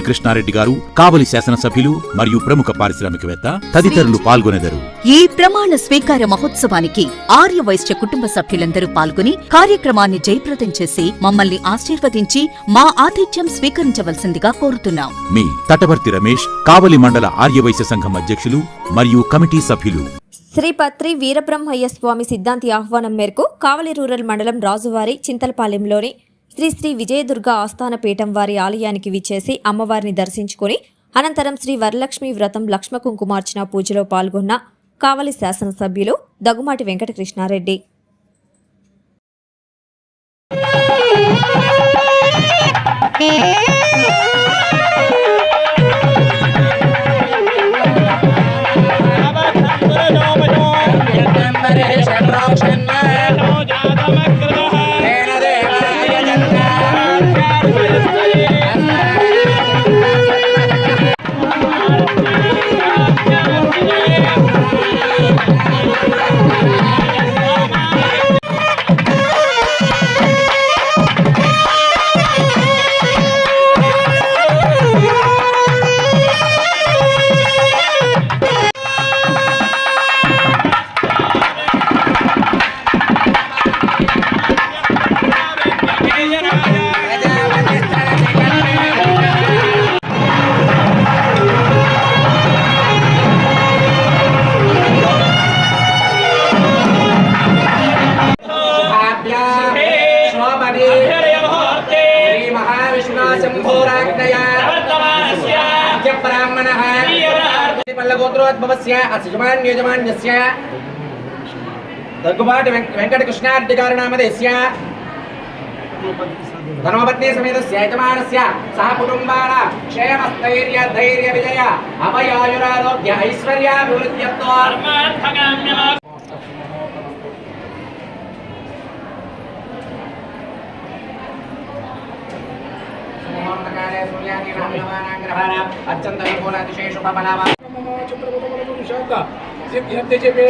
కృష్ణారెడ్డి గారు కావలి శాసనసభ్యులు మరియు ప్రముఖ పారిశ్రామికవేత్త తదితరులు పాల్గొనెదరు. ఈ ప్రమాణ స్వీకార మహోత్సవానికి ఆర్య వైశ్య కుటుంబ సభ్యులందరూ పాల్గొని కార్యక్రమాన్ని జయప్రదం చేసి మమ్మల్ని ఆశీర్వదించి మా ఆతిథ్యం స్వీకరించవలసిందిగా కోరుతున్నాం. మీ తటవర్తి రమేష్ కావలి మండల ఆర్యవైశ్య సంఘం అధ్యక్షులు మరియు కమిటీ సభ్యులు. శ్రీ పత్రి వీరబ్రహ్మయ్య స్వామి సిద్ధాంతి ఆహ్వానం మేరకు కావలి రూరల్ మండలం రాజువారి చింతలపాలెంలోని శ్రీ శ్రీ విజయదుర్గ ఆస్థాన పీఠం వారి ఆలయానికి విచ్చేసి అమ్మవారిని దర్శించుకుని అనంతరం శ్రీ వరలక్ష్మి వ్రతం లక్ష్మ కుంకుమార్చన పూజలో పాల్గొన్న కావలి శాసనసభ్యులు దగ్గుమాటి వెంకటకృష్ణారెడ్డి. శోభనే బ్రాహ్మణ పల్లగోత్రోద్భవస్య అసజమాన్ యజమాన్యస్య దగ్గుబాటి వెంకటకృష్ణారెడ్డి గారి నామదేస్య ధర్మపత్ని సమేత యజమానస్య సహ కుటుంబాన క్షేమస్థైర్య ధైర్య విజయ అభయాయురారోగ్య ఐశ్వర్యాభివృద్ధ్యత్వ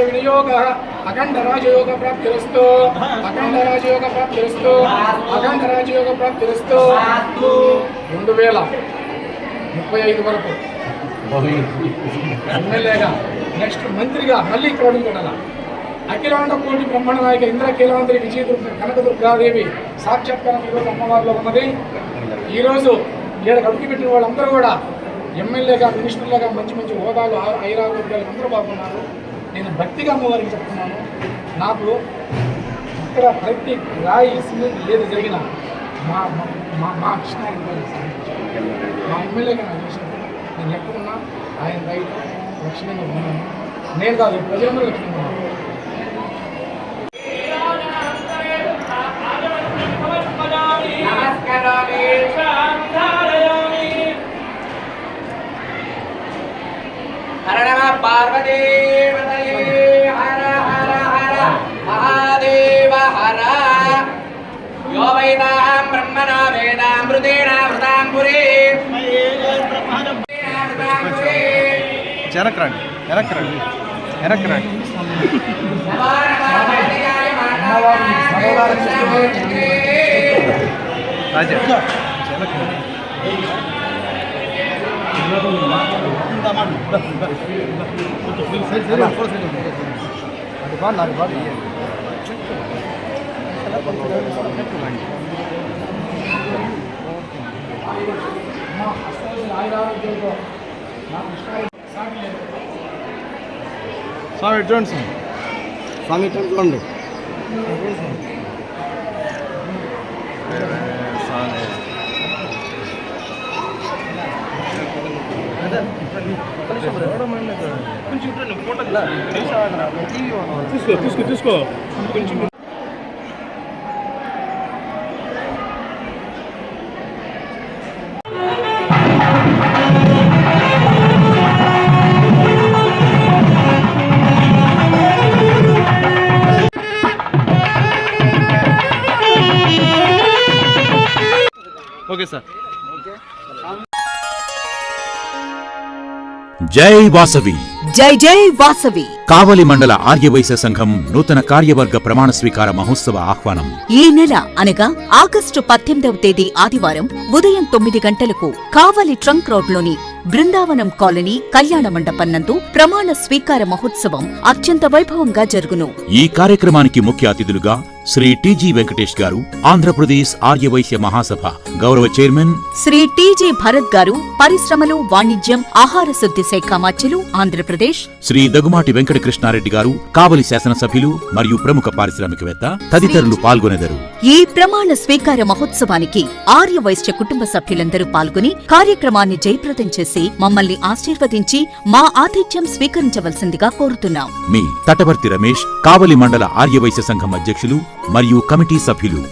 వినియోగ అఖండ రాజయోగ ప్రాప్తిరస్తు అఖండ రాజయోగ ప్రాప్తిరస్తు అఖండ రాజయోగ ప్రాప్తిరస్తు రెండు వేల ముప్పై ఐదు వరకు ఎమ్మెల్యేగా నెక్స్ట్ మంత్రిగా మళ్ళీ ఇక్కడ అఖిలాండ కోటి బ్రహ్మాండ నాయక ఇంద్రకీలాంధ్రి విజయదుర్గ కనకదుర్గాదేవి సాక్షాత్కారం ఈరోజు అమ్మవారిలో ఉన్నది ఈరోజు ఇక్కడ అడుగు పెట్టిన వాళ్ళందరూ కూడా ఎమ్మెల్యేగా మినిస్టర్లుగా మంచి మంచి హోదాలు ఆ- ఐరారోగ్యాలు అందరూ బాగున్నారు. నేను భక్తిగా అమ్మవారికి చెప్తున్నాను. నాకు ఇక్కడ ప్రతి రాయి సిమెంట్ ఏది జరిగినా మా మా- మా కృష్ణ మా ఎమ్మెల్యేగా నాకు చేసినప్పుడు నేను ఎక్కడున్నా ఆయన రైతు లక్ష్యంగా ఉన్నాను. నేను కాదు ప్రజలందరూ లక్ష్యంగా ఉన్నాను వెనక్కి రండి వెనక్కి రండి వెనక్కి రండి రాజా వెనక్కి சரி சரி அப்போ சரி அது பாரு நாலு பாரு சாமி తీసుకో తీసుకో తీసుకో కొంచెం ఓకే సార్. ఓకే జై వాసవి. జై జై వాసవి. కావలి మండల ఆర్యవైశ్య సంఘం నూతన కార్యవర్గ ప్రమాణ స్వీకార మహోత్సవ ఆహ్వానం. ఈ నెల అనగా ఆగస్టు పద్దెనిమిదవ తేదీ ఆదివారం ఉదయం తొమ్మిది గంటలకు కావలి ట్రంక్ రోడ్లోని బృందావనం కాలనీ కళ్యాణ మండపం నందు ప్రమాణ స్వీకార మహోత్సవం అత్యంత వైభవంగా జరుగును. ఈ కార్యక్రమానికి ముఖ్య అతిథులుగా శ్రీ టిజి వెంకటేష్ గారు ఆంధ్రప్రదేశ్ ఆర్యవైశ్య మహాసభ గౌరవ చైర్మన్ శ్రీ టీజీ భరత్ గారు పరిశ్రమలు వాణిజ్యం ఆహార శుద్ధి శాఖ మాచ్యులు ఆంధ్రప్రదేశ్. శ్రీ దగుమాటి వెంకట కృష్ణారెడ్డి గారు కావలి శాసనసభ్యులు మరియు ప్రముఖ పారిశ్రామికవేత్త తదితరులు పాల్గొనెదరు. ఈ ప్రమాణ స్వీకార మహోత్సవానికి ఆర్య వైశ్య కుటుంబ సభ్యులందరూ పాల్గొని కార్యక్రమాన్ని జయప్రదం చేసి మమ్మల్ని ఆశీర్వదించి మా ఆతిథ్యం స్వీకరించవలసిందిగా కోరుతున్నాం. మీ తటవర్తి రమేష్ కావలి మండల ఆర్యవైశ్య సంఘం అధ్యక్షులు మరియు కమిటీ సభ్యులు.